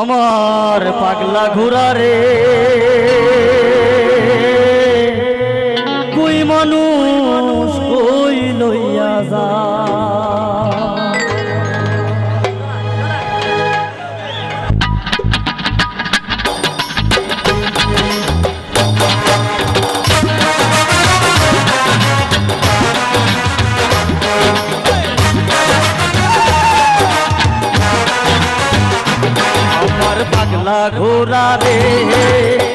আমার পাগলা ঘোরা রে। কই মানুষ কই লইয়া যা ঘোরা রে।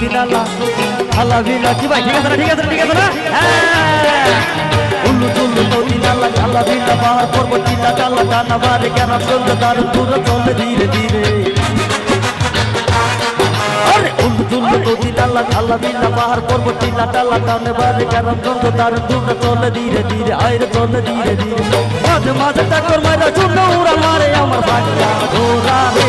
দিনালা হালা বিনা কি ভাই, ঠিক আছে না, ঠিক আছে ঠিক আছে না? হ্যাঁ। উল্লু চুল্লু নদী নালা খালা বিনা পাহাড় পর্বত টিলা চালা টানা বারে কেন চলতে তার দূর চলে ধীরে ধীরে। উল্লু চুল্লু নদী নালা খালা বিনা পাহাড় পর্বত টিলা বারে কেন চলতে তার দূর চলে ধীরে ধীরে আইরে চলে ধীরে ধীরে। মাঝে মাঝে টাকর মারা চুন্ড উড়া মারে আমার বাচ্চা ঘোরা রে।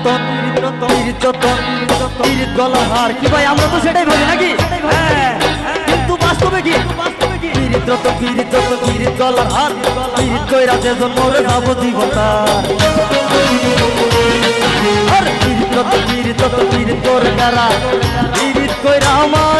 নির্যাতন পীড়িত গলা হার কি ভাই আমরা তো সেটাই ভাবি নাকি হ্যাঁ, কিন্তু বাস্তবে কি পীড়িত রতন পীড়িত গলার হার পীড়িত কইরা যে জন্ম রে পীড়িত রতন পীড়িত রতন পীড়িত করে কারা পীড়িত কইরা আমার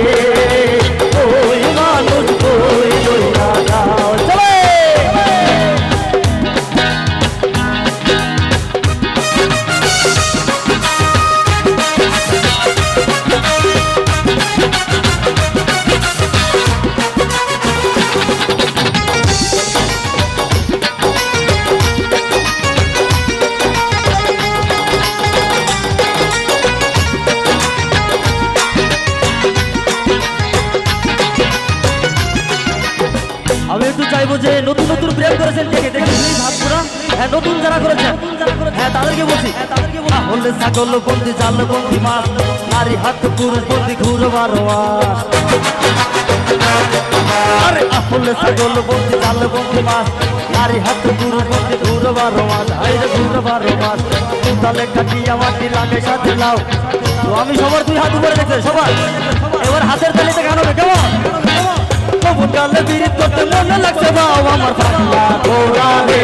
চাইব যে নতুন নতুন প্রেম করেছেন দেখে দেখে হ্যাঁ নতুন যারা করেছেন। হ্যাঁ তাদেরকে বলছি। হলে ছাগল বন্দি জাল বন্দি মাছ নারী হাত পুরুষ বন্দি ঘুরো বারো মাস আরে হলে ছাগল বন্দি জাল বন্দি মাছ নারী হাত পুরুষ বন্দি ঘুরো বারো মাস আইরে ঘুরো বারো মাস তাহলে কাটিয়া মাটি লাগে সাথে লাও। আমি সবার দুই হাত উপরে দেখতে সবার? এবার হাতের তালিতে গান হবে কেমন? কবুল বীর করতে মনে লাগছে বাবা আমার পাগলা রে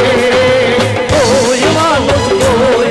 ওই মানুষ ওই